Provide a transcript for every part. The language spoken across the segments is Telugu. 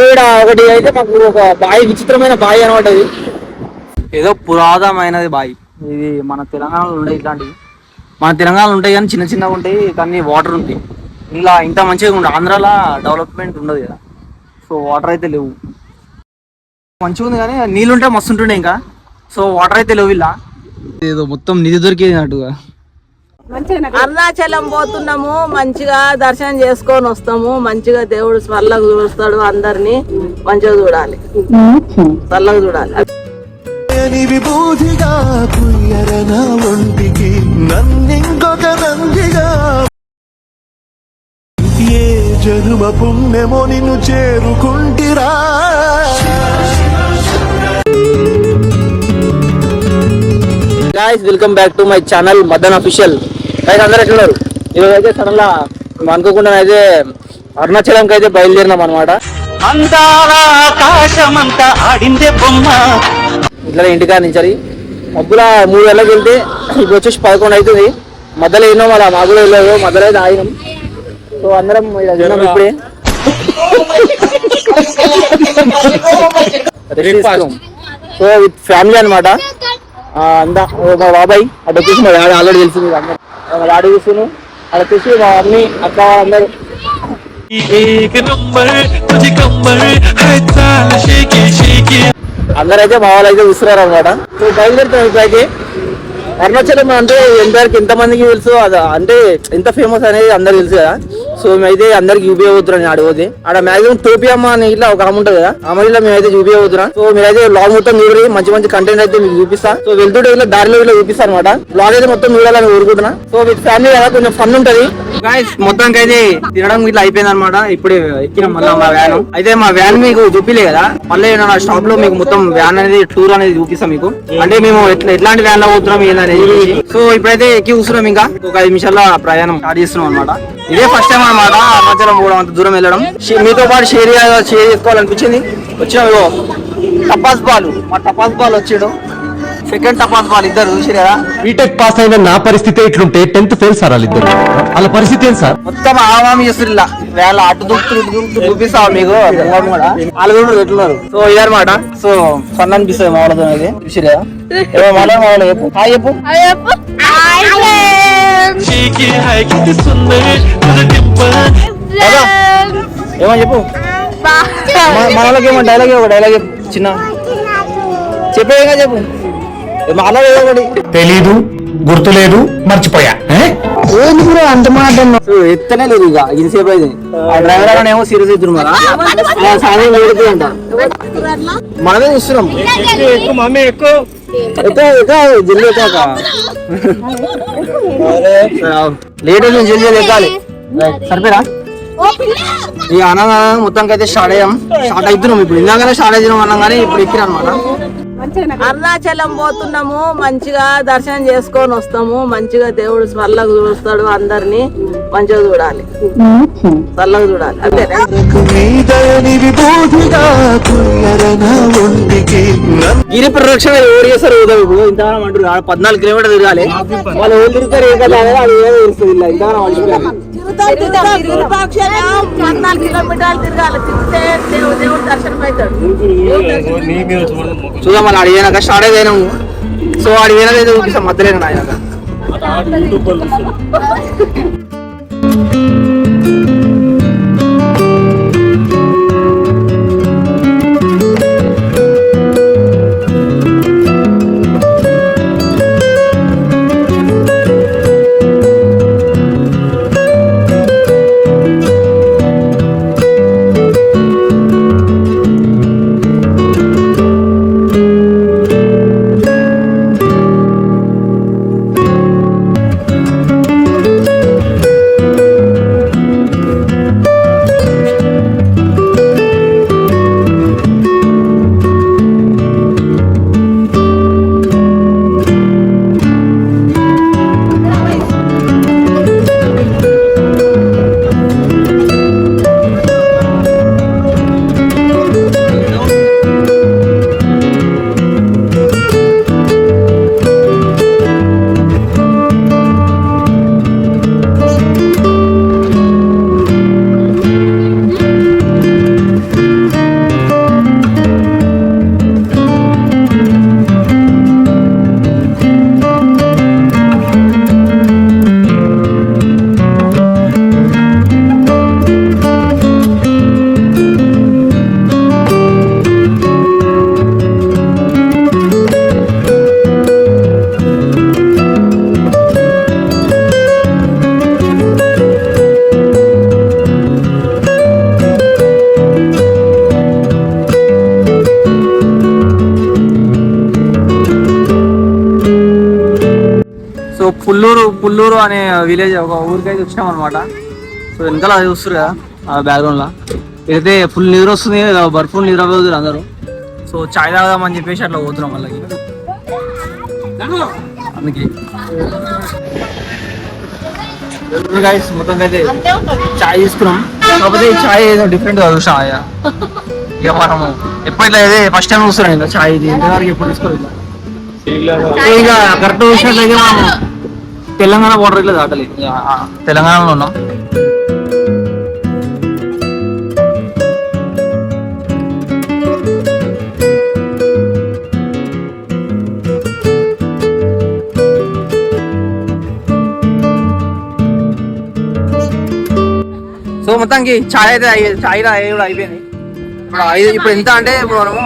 సో ఇక్కడ ఒకటి అయితే మాకు ఒక బావి విచిత్రమైన బావి అనమాట ఇది ఏదో పురాతనమైనది బావి ఇది మన తెలంగాణలో ఉంటాయి ఇట్లాంటివి మన తెలంగాణలో ఉంటాయి కానీ చిన్న చిన్నగా ఉంటాయి కానీ వాటర్ ఉంది ఇలా ఇంత మంచిగా ఉండదు ఆంధ్రాలో డెవలప్మెంట్ ఉండదు కదా. సో వాటర్ అయితే లేవు. మంచిగా ఉంది కానీ నీళ్ళు ఉంటే మస్తు ఉంటుండే ఇంకా. సో వాటర్ అయితే లేవు ఇలా. ఏదో మొత్తం నిధి దొరికేది అన్నట్టుగా. అరుణాచలం పోతున్నాము మంచిగా దర్శనం చేసుకొని వస్తాము. మంచిగా దేవుడు స్వర్లకు చూస్తాడు అందరినీ. మంచిగా చూడాలి. చల్లగా చూడాలి. విభూతిగా కుయ్యరన ఒంటికి నన్నింకొక నందిగా ఏ జనుమ పుణ్యమో నిన్ను చేరుకుంటిరా. Guys welcome back to my channel Madan official guys అందరూ ఎట్లున్నారు ఈరోజు అయితే సడన్గా అనుకోకుండా అయితే అరుణాచలంకి అయితే బయలుదేరినాం అనమాట ఇట్లా ఇంటికాడ నుంచి మబ్బుల మూడు వేలకు వెళ్తే ఇప్పుడు వచ్చేసి పదకొండు అవుతుంది. మధ్యలో ఎన్నో మళ్ళీ మాగులో వెళ్ళలేదు మధ్యలో అయితే ఆగినాం. సో అందరం తిన్నాం ఇప్పుడే. సో విత్ ఫ్యామిలీ అనమాట అందా మా బాబాయ్ మా డాడీ ఆల్రెడీ తెలిసింది వాడు కూర్చును అక్కడ చూసి మా మమ్మీ అక్క అందరూ అందరైతే మా వాళ్ళు అయితే చూస్తున్నారు అనమాట నువ్వు బయలుదేరుతావు అరుణాచలం అంటే ఎంతవరకు ఎంతమందికి తెలుసు? అది అంటే ఎంత ఫేమస్ అనేది అందరు తెలుసు కదా. సో మేమైతే అందరికి చూపించబోతున్నాం అడిగితే ఆడ మాక్సిమం టోపియమ్మ అని ఇట్లా ఒక ఆమె ఉంటుంది కదా ఆమె ఇట్లా మేమైతే చూపించబోతున్నాం సో మీరైతే బ్లాగ్ మొత్తం చూడండి మంచి మంచి కంటెంట్ అయితే మీకు చూపిస్తా. సో వెళ్తుంటే ఇట్లా దారిలో ఇట్లా చూపిస్తా అనమాట బ్లాగ్ అయితే మొత్తం చూడాలని కోరుకుంటున్నా. సో విత్ ఫ్యామిలీ కదా కొంచెం ఫన్ ఉంటది. మొత్తానికి అయితే తినడం ఇట్లా అయిపోయింది అనమాట ఇప్పుడు ఎక్కిన మళ్ళీ మా వ్యాన్ అయితే మా వ్యాన్ మీకు చూపిలే కదా మళ్ళీ నా షాప్లో మీకు మొత్తం వ్యాన్ అనేది టూర్ అనేది చూపిస్తాం మీకు. అంటే మేము ఎట్లా ఎట్లాంటి వ్యాన్లో పోతున్నాం ఏందనేది సో ఇప్పుడైతే ఎక్కి కూర్చున్నాం ఇంకా. ఒక ఐదు నిమిషాల్లో ప్రయాణం స్టార్ట్ చేస్తున్నాం అనమాట ఇదే ఫస్ట్ టైం అనమాట అరుణాచలం పోవడం అంత దూరం వెళ్ళడం. మీతో పాటు షేర్ షేర్ చేసుకోవాలనిపించింది. వచ్చినాం టపాస్ బాల్. మా టపాస్ బాల్ వచ్చాడు. సెకండ్ టపాస్ బాల్ ఇద్దరు చూసి కదా. బీటెక్ పాస్ అయిన నా పరిస్థితి ఇట్లుంటే టెన్త్ ఫెయిల్ సార్ వాళ్ళిద్దరు. వాళ్ళ పరిస్థితి ఏంటి సార్? మొత్తం ఆవామి చేస్తారు ఇలా. వేళ అటు దుక్కు ఇటు దుక్కు చూపిస్తావా మీకు? కూడా వాళ్ళు కూడా ఎట్లున్నారు సో ఇదన్నమాట. సో ఫన్ అనిపిస్తుంది మా వాళ్ళతో ఇది చూసి కదా. ఏమో మాట మా వాళ్ళు చెప్పు. హాయ్ చెప్పు. చీకి హైకి తీస్తుంది ఏమని చెప్పు మనలోకి ఏమో డైలాగ్ ఒక డైలాగ్ చిన్న చెప్పేగా చెప్పు మనలో ఏదో ఒకటి. తెలీదు గుర్తులేదు మర్చిపోయా. ఏంది బ్రో అంత మాట్లాడు ఎత్తనే లేదు ఇక ఇది సేపు అయితే ఆ డ్రైవర్ అక్కడ ఏమో సీరియస్ అవుతుంది మరి. సాయం పెడుతుంది అంట. మనమే చూస్తున్నాం. ఎక్కువ మమ్మీ ఎక్కువ. జల్లి ఎక్కాక లేట్ ఎక్కాలి సరిపోరా ఇక అనగా మొత్తానికి అయితే స్టార్ట్ అయ్యాం. స్టార్ట్ అవుతున్నాం ఇప్పుడు. ఇందాకనే స్టార్ట్ అవుతున్నాం అన్నాం కానీ ఇప్పుడు ఎక్కిరా అనమాట అరుణాచలం పోతున్నాము. మంచిగా దర్శనం చేసుకొని వస్తాము. మంచిగా దేవుడు స్వర్లకు చూస్తాడు అందరినీ. మంచిగా చూడాలి. చల్లగా చూడాలి. గిరి ప్రదక్షిణ ఎవరు చేస్తారు ఉదయం ఇప్పుడు ఇంతగానం అంటారు ఆడ పద్నాలుగు కిలోమీటర్లు తిరగాలి. వాళ్ళు ఎవరు తిరుగుతారు ఏ కదా అది ఏదో తెలుస్తుంది ఇలా ఇంతగానం అంటున్నారు చూద్దాం మళ్ళీ అడిగినాక స్టార్ట్ అయినాము సో అడిగినాక అయితే చూపిస్తాం మధ్యలో ఆయన పుల్లూరు పుల్లూరు అనే విలేజ్ ఒక ఊరికైతే వచ్చినాం అనమాట సో వెనకాల అది చూస్తారు కదా ఆ బ్యాక్గ్రౌండ్ లా. ఇదైతే ఫుల్ నిద్ర వస్తుంది బర్ఫుల్ నిద్ర పోతుంది అందరూ. సో చాయ్ తాగుదామని చెప్పేసి అట్లా పోతున్నాం వాళ్ళకి అందుకే. గైస్ మొత్తం అయితే చాయ్ తీసుకున్నాం. కాకపోతే చాయ్ ఏదో డిఫరెంట్ చూసాం అయ్యా ఇక మనము ఎప్పుడైతే ఇదే ఫస్ట్ టైం చూస్తున్నాం ఇంకా చాయ్ ఇది. ఇంతవరకు ఎప్పుడు తీసుకోలేదు. ఇక కరెక్ట్ చూసినట్లయితే మనం తెలంగాణ బోర్డర్ ఇట్లా దాటలేదు తెలంగాణలో ఉన్నాం. సో మొత్తానికి చాయ్ అయితే రా కూడా అయిపోయింది. ఇప్పుడు ఇప్పుడు ఎంత అంటే ఇప్పుడు మనము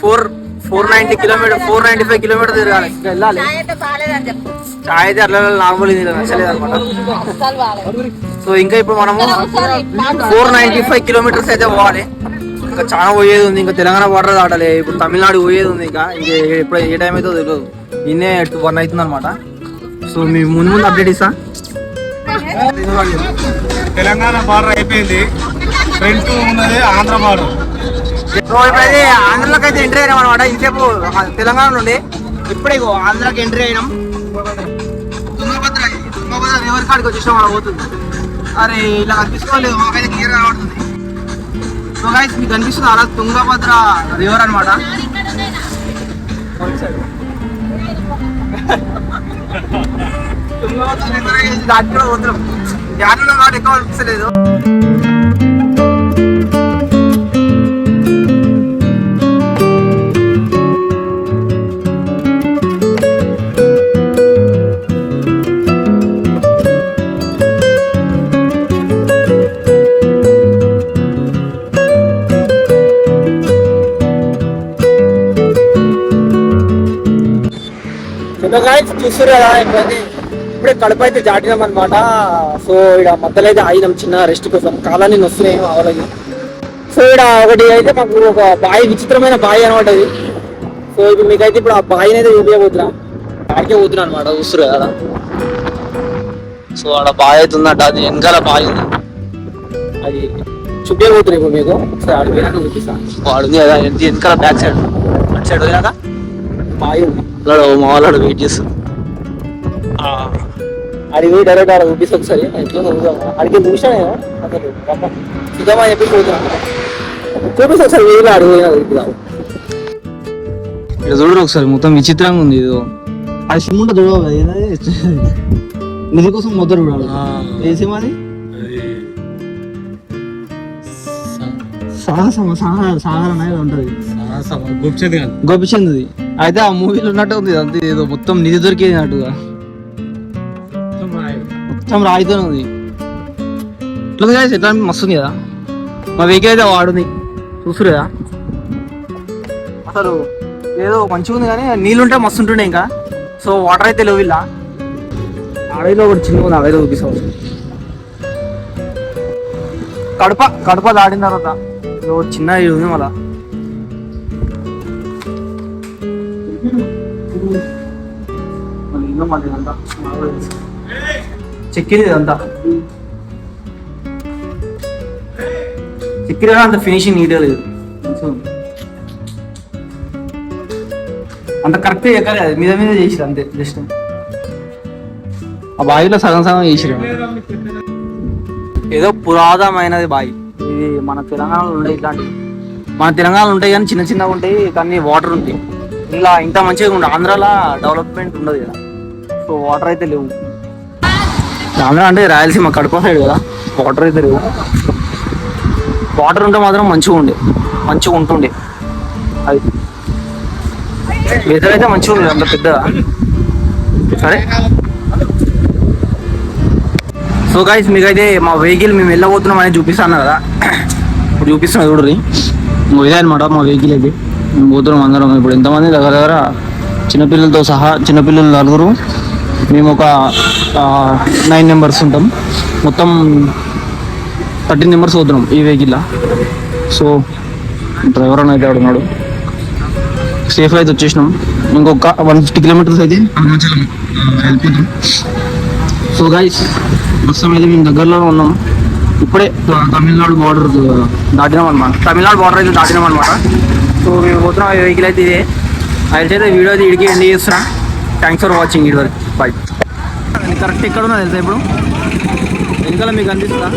four four ninety kilometre four ninety five kilometre తిరగాలి. వెళ్ళాలి. చాయ్ అయితే అట్లా నార్మల్ ఇది నచ్చలేదు అనమాట. సో ఇంకా ఇప్పుడు మనము ఫోర్ నైన్టీ ఫైవ్ కిలోమీటర్స్ అయితే పోవాలి. ఇంకా చాలా పోయేది ఉంది. ఇంకా తెలంగాణ బార్డర్ దాటాలి. ఇప్పుడు తమిళనాడు పోయేది ఉంది ఇంకా. ఇంకా ఎప్పుడు ఏ టైం అయితే తెలియదు. ఇన్నే టూ వన్ అవుతుంది అనమాట సో మీ ముందు ముందు అప్డేట్ ఇస్తా. తెలంగాణ బార్డర్ అయిపోయింది. ఫ్రంట్ ఉన్నది ఆంధ్ర బార్డర్ సో ఇప్పుడైతే ఆంధ్రలోకి అయితే ఎంట్రీ అయినాం అనమాట ఇంతసేపు తెలంగాణ నుండి ఇప్పుడే ఇగో ఆంధ్రాకి ఎంట్రీ అయినాం. తుంగభద్ర తుంగభద్ర రివర్ కాడికి వచ్చేసాం అలా పోతుంది అరే ఇలా కనిపిసుకోలేదు మాకైతే క్లియర్ కనబడుతుంది సో గైస్ మీకు కనిపిస్తుంది అలా తుంగభద్ర రివర్ అనమాట దాంట్లో పోతున్నాం. ధ్యానంలో కాబట్టి ఎక్కువ చిన్నగాయస్ చూసారు కదా ఇప్పుడైతే ఇప్పుడే కడప అయితే దాటినాం అనమాట సో ఇక్కడ మధ్యలో అయితే ఆగినాం చిన్న రెస్ట్ కోసం. కాలాన్ని వస్తున్నాయి వాళ్ళకి సో ఇక్కడ ఒకటి అయితే మాకు ఒక బావి విచిత్రమైన బావి అనమాట ఇది. సో ఇప్పుడు మీకైతే ఇప్పుడు ఆ బావిని అయితే చూపించబోతున్నా. ఆడికే పోతున్నా అనమాట చూస్తారు కదా. సో ఆడ బావి అయితే ఉందంట అది వెనకాల బావి ఉంది. అది చూపించబోతున్నా ఇప్పుడు మీకు. ఒకసారి ఆడికి పోయినాక చూపిస్తాను వాడు ఉంది కదా వెనక- వెనకాల బ్యాక్ సైడ్ అటు సైడ్ పోయినాక బావి ఉంది. అలా మా వాళ్ళు వెయిట్ చేస్తారు అది పోయి డైరెక్ట్ ఆడ చూపిస్తా ఒకసారి చూద్దాం అడిగి చూసాను నేను అసలు. చూద్దామని చెప్పి పోతున్నాను చూపిస్తా ఒకసారి వేలు అడుగు చూద్దాం ఇక్కడ చూడరు ఒకసారి మొత్తం విచిత్రంగా ఉంది ఇది అది సిమ్ నిధి కోసం మొదలు చూడాలి ఏ సిమ్ అది సాహసం సాగర అనేది ఉంటుంది గుప్చది గోపిచంద్ది అయితే ఆ మూవీలో ఉన్నట్టు ఉంది అంతే ఏదో మొత్తం నిధి దొరికేదినట్టుగా మొత్తం రాయితోనే ఉంది. ఎట్లా ఉంది guys, ఎట్లా మస్తు ఉంది కదా. మా వెహికల్ అయితే వాడుంది. చూసురు కదా అసలు ఏదో మంచిగా ఉంది కానీ నీళ్ళుంటే మస్తు ఉంటుండే ఇంకా. సో వాటర్ అయితే లేవు ఇలా. అడవిలో ఒకటి చిన్న ఉంది అడవిలో చూపిస్తాం కడప కడప దాటిన తర్వాత ఏదో చిన్న ఇది ఉంది మళ్ళీ. చెక్కింది ఇదంతా చెక్కిన అంత ఫినిషింగ్ నీట్గా లేదు. అంత కరెక్ట్ ఎక్కలేదు అది మీద మీద చేసిరు అంతే జస్ట్ ఆ బావిలో సగం సగం చేసిరు ఏదో పురాతనమైనది బావి ఇది మన తెలంగాణలో ఉంటాయి ఇట్లాంటివి మన తెలంగాణలో ఉంటాయి కానీ చిన్న చిన్నగా ఉంటాయి కానీ వాటర్ ఉంటాయి. ఇలా ఇంత మంచిగా ఉండదు ఆంధ్రాలో డెవలప్మెంట్ ఉండదు కదా. సో వాటర్ అయితే లేవు. ఆంధ్ర అంటే రాయలసీమ కడప సైడ్ కదా. వాటర్ అయితే లేవు. వాటర్ ఉంటే మాత్రం మంచిగా ఉండే. మంచిగా ఉంటుండే. అది. వెదర్ అయితే మంచిగా ఉంది అంత పెద్దగా. సరే. సో గైస్ మీకైతే మా వెహికల్ మేము వెళ్ళబోతున్నాం అనేది చూపిస్తాను కదా. ఇప్పుడు చూపిస్తున్నా చూడరి ఇదే అనమాట మా వెహికల్ అయితే. పోతున్నాం అందరం ఇప్పుడు ఎంతమంది దగ్గర దగ్గర చిన్నపిల్లలతో సహా చిన్నపిల్లలు నలుగురు. మేము ఒక నైన్ మెంబర్స్ ఉంటాం. మొత్తం థర్టీన్ మెంబర్స్ పోతున్నాం ఈ వెహికల్ సో డ్రైవర్ అని అయితే ఉన్నాడు. సేఫ్ అయితే వచ్చేసినాం. ఇంకొక వన్ ఫిఫ్టీ కిలోమీటర్స్ అయితే అరుణాచలం వెళ్ళిపోతాం సో గైస్ ప్రస్తుతం అయితే మేము దగ్గరలో ఉన్నాం. ఇప్పుడే తమిళనాడు బార్డర్ దాటినాం అనమాట తమిళనాడు బార్డర్ అయితే దాటినాం అనమాట సో మేము పోతున్నాం వెహికల్ అయితే ఇదే. అయితే వీడియో అయితే ఇడికి ఎండ్ చేస్తున్నా. థ్యాంక్స్ ఫర్ వాచింగ్ ఇది వరకు బాయ్ కరెక్ట్ ఎక్కడ ఉన్నా తెలుసా ఇప్పుడు? వెనకాల మీకు అనిపిస్తుందా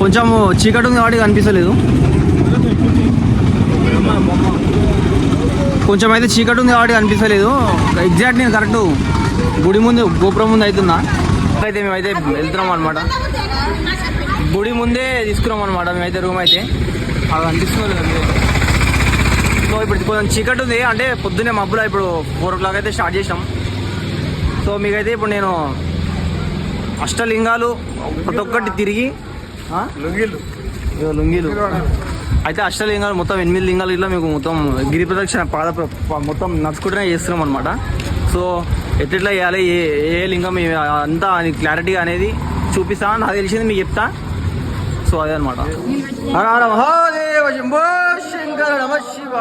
కొంచెం చీకటి ఉంది కాబట్టి కనిపిస్తలేదు. కొంచెం అయితే చీకటి ఉంది కాబట్టి కనిపిస్తలేదు. ఎగ్జాక్ట్ నేను కరెక్ట్ గుడి ముందు గోపురం ముందు అవుతుందా అయితే మేమైతే వెళ్తున్నాం అనమాట గుడి ముందే తీసుకున్నాం అనమాట మేమైతే రూమ్ అయితే. అది అనిపిస్తుంది సో ఇప్పుడు కొంచెం చీకటి ఉంది. అంటే పొద్దున్నే మబ్బులో ఇప్పుడు ఫోర్ ఓ క్లాక్ అయితే స్టార్ట్ చేసాం సో మీకైతే ఇప్పుడు నేను అష్టలింగాలు ప్రతి ఒక్కటి తిరిగి? ఇగో లుంగీలు. అయితే అష్టలింగాలు మొత్తం ఎనిమిది లింగాలు ఇట్లా మీకు మొత్తం గిరి ప్రదక్షిణ పాద మొత్తం నడుచుకుంటూనే చేస్తున్నాం అనమాట సో ఎట్లా చేయాలి ఏ ఏ లింగం అంతా క్లారిటీ అనేది చూపిస్తా. నాకు తెలిసింది మీకు చెప్తా. సో అదే అనమాట శంకర నమ శివ